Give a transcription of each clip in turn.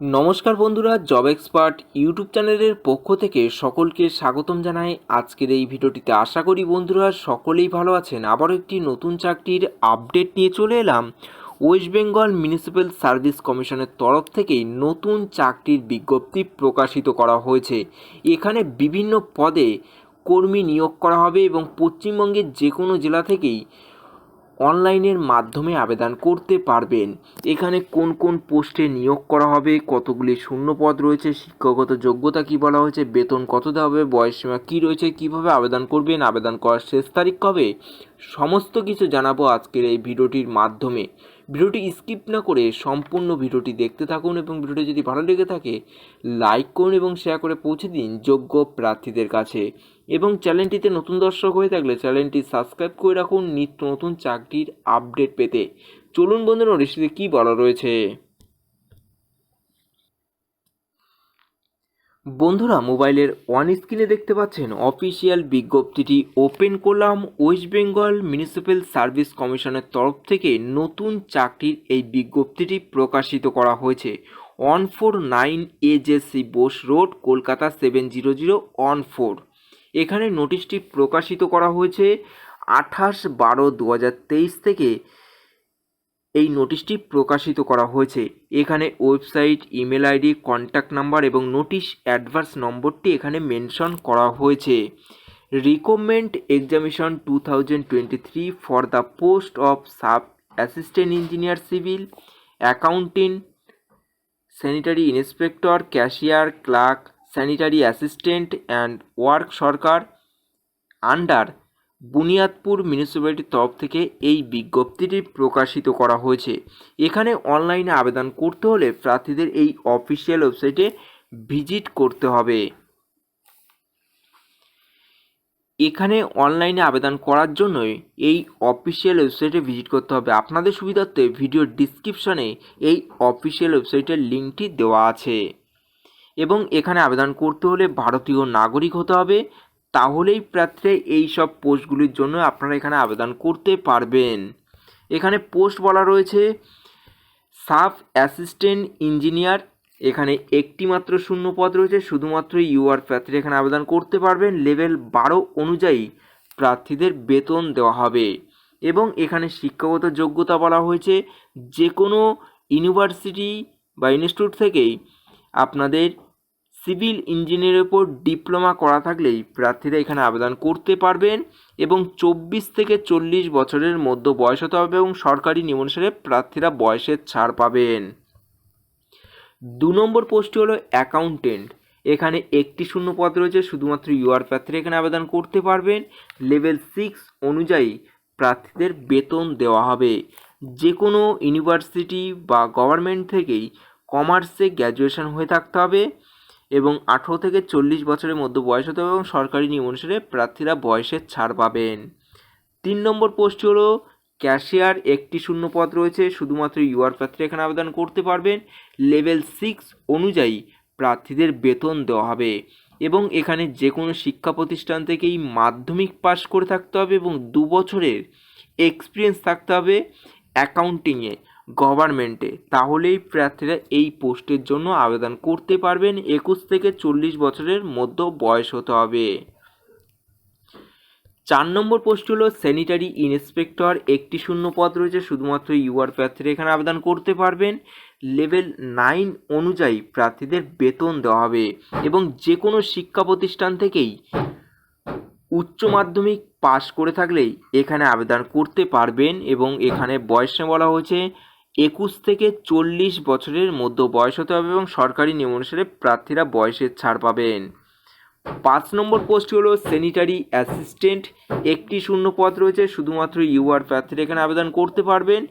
নমস্কার বন্ধুরা job expert YouTube চ্যানেলের পক্ষ থেকে সকলকে স্বাগতম জানাই। আজকের এই ভিডিওটিতে আশা করি বন্ধুরা সকলেই ভালো আছেন। আবারও একটি নতুন চাকরির আপডেট নিয়ে চলে এলাম। ওয়েস্ট বেঙ্গল মিউনিসিপ্যাল সার্ভিস কমিশনের তরফ থেকে নতুন চাকরির বিজ্ঞপ্তি প্রকাশিত করা হয়েছে। এখানে বিভিন্ন পদে কর্মী নিয়োগ করা হবে এবং পশ্চিমবঙ্গের যে কোনো জেলা থেকেই অনলাইনের মাধ্যমে আবেদন করতে পারবেন। এখানে কোন কোন পোস্টে নিয়োগ করা হবে, কতগুলি শূন্য পদ রয়েছে, শিক্ষাগত যোগ্যতা কি বলা হয়েছে, বেতন কত দেওয়া হবে বয়সসীমা কী রয়েছে, কীভাবে আবেদন করবেন, আবেদন করার শেষ তারিখ কবে, সমস্ত কিছু জানাব আজকের এই ভিডিওটির মাধ্যমে। ভিডিওটি স্কিপ না করে সম্পূর্ণ ভিডিওটি দেখতে থাকুন এবং ভিডিওটি যদি ভালো লেগে থাকে, লাইক করুন এবং শেয়ার করে পৌঁছে দিন যোগ্য প্রার্থীদের কাছে। এবং চ্যানেলটিতে নতুন দর্শক হয়ে থাকলে চ্যানেলটি সাবস্ক্রাইব করে রাখুন নিত্য নতুন চাকরির আপডেট পেতে। চলুন বন্ধুরা রেসিপিতে কী বলা রয়েছে? বন্ধুরা, মোবাইলের অন স্ক্রিনে দেখতে পাচ্ছেন অফিসিয়াল বিজ্ঞপ্তিটি ওপেন করলাম ওয়েস্ট বেঙ্গল মিউনিসিপ্যাল সার্ভিস কমিশনের তরফ থেকে নতুন চাকরির এই বিজ্ঞপ্তিটি প্রকাশিত করা হয়েছে। One four nine AJC Bose road Kolkata seven zero zero one four এখানে নোটিশটি প্রকাশিত করা হয়েছে আঠাশ বারো দু হাজার তেইশ থেকে এই নোটিশটি প্রকাশিত করা হয়েছে। এখানে website, email ID, contact number এবং নোটিশ অ্যাডভার্স নম্বরটি এখানে মেনশন করা হয়েছে। Recommend examination two thousand twenty three for the post of sub assistant engineer civil, accounting, sanitary inspector, cashier, clerk, sanitary assistant and work Sarkar, under Buniadpur মিউনিসিপ্যালিটির তরফ থেকে এই বিজ্ঞপ্তিটি প্রকাশিত করা হয়েছে। এখানে অনলাইনে আবেদন করতে হলে প্রার্থীদের এই অফিসিয়াল ওয়েবসাইটে ভিজিট করতে হবে। এখানে অনলাইনে আবেদন করার জন্যই এই অফিসিয়াল ওয়েবসাইটে ভিজিট করতে হবে। আপনাদের সুবিধার্থে ভিডিও ডিসক্রিপশনে এই অফিসিয়াল ওয়েবসাইটের লিঙ্কটি দেওয়া আছে। এবং এখানে আবেদন করতে হলে ভারতীয় নাগরিক হতে হবে। তাহলেই প্রার্থীরা এই সব পোস্টগুলির জন্য আপনারা এখানে আবেদন করতে পারবেন। এখানে পোস্ট বলা রয়েছে, সাব অ্যাসিস্ট্যান্ট ইঞ্জিনিয়ার, এখানে একটি মাত্র শূন্য পদ রয়েছে, শুধুমাত্র ইউআর প্রার্থীরা এখানে আবেদন করতে পারবেন। লেভেল বারো অনুযায়ী প্রার্থীদের বেতন দেওয়া হবে। এবং এখানে শিক্ষাগত যোগ্যতা বলা হয়েছে যে কোনো ইউনিভার্সিটি বা ইনস্টিটিউট থেকেই আপনাদের সিভিল ইঞ্জিনিয়ারের উপর ডিপ্লোমা করা থাকলেই প্রার্থীরা এখানে আবেদন করতে পারবেন এবং চব্বিশ থেকে চল্লিশ বছরের মধ্যে বয়স হতে হবে এবং সরকারি নিয়মানুসারে প্রার্থীরা বয়সের ছাড় পাবেন। দু নম্বর পোস্টটি হলো অ্যাকাউন্টেন্ট। এখানে একটি শূন্য পদ রয়েছে, শুধুমাত্র ইউআর প্রার্থীরা এখানে আবেদন করতে পারবেন। লেভেল সিক্স অনুযায়ী প্রার্থীদের বেতন দেওয়া হবে। যে কোনো ইউনিভার্সিটি বা গভর্নমেন্ট থেকেই কমার্সে গ্র্যাজুয়েশন হয়ে থাকতে হবে। এবং আঠেরো থেকে চল্লিশ বছরের মধ্যে বয়স হতে হবে এবং সরকারি নিয়ম অনুসারে প্রার্থীরা বয়সের ছাড় পাবেন। তিন নম্বর পোস্টটি হলো, ক্যাশিয়ার একটি শূন্য পদ রয়েছে, শুধুমাত্র ইউআর প্রার্থীরা এখানে আবেদন করতে পারবেন। লেভেল সিক্স অনুযায়ী প্রার্থীদের বেতন দেওয়া হবে এবং এখানে যে কোনো শিক্ষা প্রতিষ্ঠান থেকেই মাধ্যমিক পাশ করে থাকতে হবে এবং দু বছরের এক্সপিরিয়েন্স থাকতে হবে অ্যাকাউন্টিংয়ে গভর্নমেন্টে। তাহলেই প্রার্থীরা এই পোস্টের জন্য আবেদন করতে পারবেন। একুশ থেকে চল্লিশ বছরের মধ্যে বয়স হতে হবে। চার নম্বর পোস্ট হলো স্যানিটারি ইন্সপেক্টর। একটি শূন্য পদ রয়েছে, শুধুমাত্র ইউআর প্রার্থীরা এখানে আবেদন করতে পারবেন। লেভেল নাইন অনুযায়ী প্রার্থীদের বেতন দেওয়া হবে এবং যে কোনো শিক্ষা প্রতিষ্ঠান থেকেই উচ্চ মাধ্যমিক পাশ করে থাকলেই এখানে আবেদন করতে পারবেন এবং এখানে বয়সে বলা হয়েছে একুশ থেকে চল্লিশ বছরের মধ্যে বয়স হতে হবে এবং সরকারি নিয়ম অনুসারে প্রার্থীরা বয়সের ছাড় পাবেন। পাঁচ নম্বর পোস্ট হলো স্যানিটারি অ্যাসিস্ট্যান্ট একটি শূন্য পদ রয়েছে, শুধুমাত্র ইউআর প্রার্থীরা এখানে আবেদন করতে পারবেন।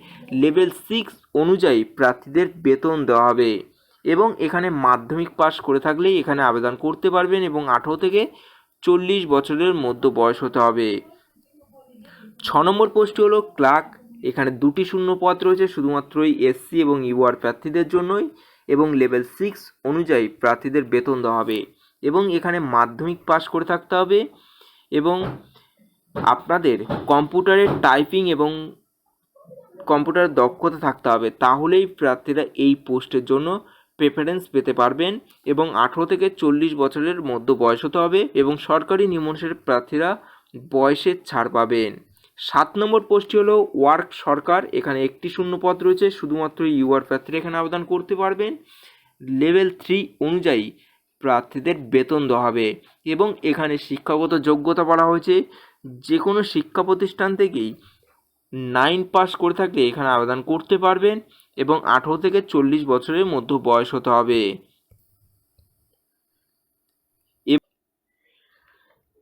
লেভেল সিক্স অনুযায়ী প্রার্থীদের বেতন দেওয়া হবে এবং এখানে মাধ্যমিক পাস করে থাকলেই এখানে আবেদন করতে পারবেন এবং আঠেরো থেকে চল্লিশ বছরের মধ্যে বয়স হতে হবে। ছ নম্বর পোস্টটি হলো ক্লার্ক এখানে দুটি শূন্য পদ রয়েছে, শুধুমাত্রই এসসি এবং ইউআর প্রার্থীদের জন্যই, এবং লেভেল সিক্স অনুযায়ী প্রার্থীদের বেতন দেওয়া হবে। এবং এখানে মাধ্যমিক পাস করে থাকতে হবে, এবং আপনাদের কম্পিউটারের টাইপিং এবং কম্পিউটারের দক্ষতা থাকতে হবে, তাহলেই প্রার্থীরা এই পোস্টের জন্য প্রেফারেন্স পেতে পারবেন, এবং আঠেরো থেকে চল্লিশ বছরের মধ্য বয়স হতে হবে, এবং সরকারি নিয়মানুসারে প্রার্থীরা বয়সের ছাড় পাবেন। সাত নম্বর পোস্টটি হলো, ওয়ার্ক সরকার, এখানে একটি শূন্য পদ রয়েছে, শুধুমাত্র ইউআর প্রার্থীরা এখানে আবেদন করতে পারবেন। লেভেল থ্রি অনুযায়ী প্রার্থীদের বেতন দেওয়া হবে এবং এখানে শিক্ষাগত যোগ্যতা বলা হয়েছে। যে কোনো শিক্ষা প্রতিষ্ঠান থেকেই নাইন পাস করে থাকলে এখানে আবেদন করতে পারবেন এবং আঠেরো থেকে চল্লিশ বছরের মধ্যে বয়স হতে হবে এব-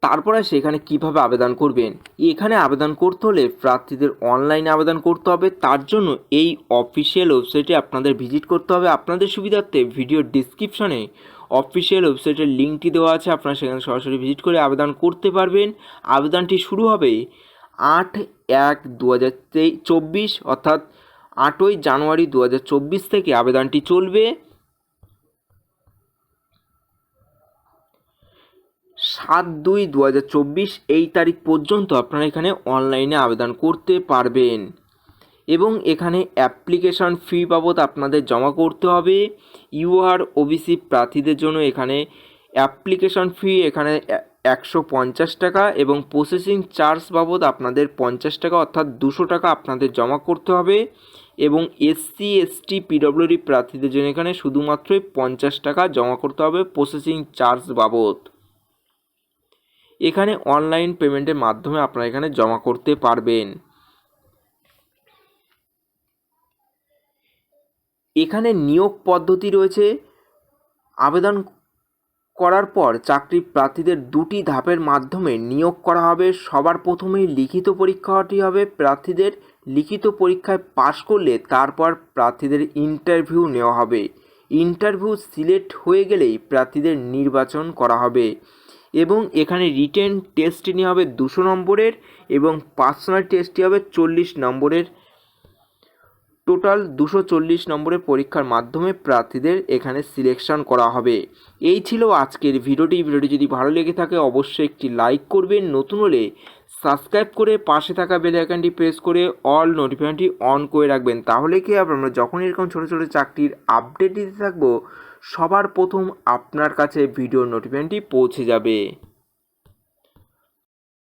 তারপর আসে এখানে কীভাবে আবেদন করবেন? এখানে আবেদন করতে হলে প্রার্থীদের অনলাইনে আবেদন করতে হবে। তার জন্য এই অফিসিয়াল ওয়েবসাইটে আপনাদের ভিজিট করতে হবে। আপনাদের সুবিধার্থে ভিডিও ডিসক্রিপশনে অফিসিয়াল ওয়েবসাইটের লিঙ্কটি দেওয়া আছে। আপনারা সেখানে সরাসরি ভিজিট করে আবেদন করতে পারবেন। আবেদনটি শুরু হবে আট এক দু হাজার চব্বিশ, অর্থাৎ আটই জানুয়ারি দু হাজার চব্বিশ থেকে আবেদনটি চলবে। সাত দুই দু এই তারিখ পর্যন্ত আপনারা এখানে অনলাইনে আবেদন করতে পারবেন। এবং এখানে অ্যাপ্লিকেশন ফি বাবদ আপনাদের জমা করতে হবে। ইউআর ওবিসি প্রার্থীদের জন্য এখানে অ্যাপ্লিকেশন ফি এখানে একশো পঞ্চাশ টাকা এবং প্রসেসিং চার্জ বাবদ আপনাদের পঞ্চাশ টাকা অর্থাৎ দুশো টাকা আপনাদের জমা করতে হবে। এবং এসসি এসটি পিডব্লিউডি প্রার্থীদের জন্য এখানে শুধুমাত্রই পঞ্চাশ টাকা জমা করতে হবে প্রসেসিং চার্জ বাবদ। এখানে অনলাইন পেমেন্টের মাধ্যমে আপনারা এখানে জমা করতে পারবেন। এখানে নিয়োগ পদ্ধতি রয়েছে। আবেদন করার পর চাকরি প্রার্থীদের দুটি ধাপের মাধ্যমে নিয়োগ করা হবে। সবার প্রথমেই লিখিত পরীক্ষাটি হবে। প্রার্থীদের লিখিত পরীক্ষায় পাশ করলে তারপর প্রার্থীদের ইন্টারভিউ নেওয়া হবে। ইন্টারভিউ সিলেক্ট হয়ে গেলেই প্রার্থীদের নির্বাচন করা হবে। এবং এখানে রিটেন টেস্টটি নেওয়া হবে দুশো নম্বরের এবং পার্সোনাল টেস্টটি হবে চল্লিশ নম্বরের। টোটাল দুশো চল্লিশ নম্বরের পরীক্ষার মাধ্যমে প্রার্থীদের এখানে সিলেকশন করা হবে। এই ছিল আজকের ভিডিওটি। ভিডিওটি যদি ভালো লেগে থাকে, অবশ্যই একটি লাইক করবেন। নতুন হলে সাবস্ক্রাইব করে পাশে থাকা বেল আইকনটি প্রেস করে অল নোটিফিকেশনটি অন করে রাখবেন। তাহলে কি আমরা যখন এরকম ছোটো ছোটো চাকরির আপডেট দিতে থাকব সবার প্রথম আপনার কাছে ভিডিও নোটিফিকেশনটি পৌঁছে যাবে।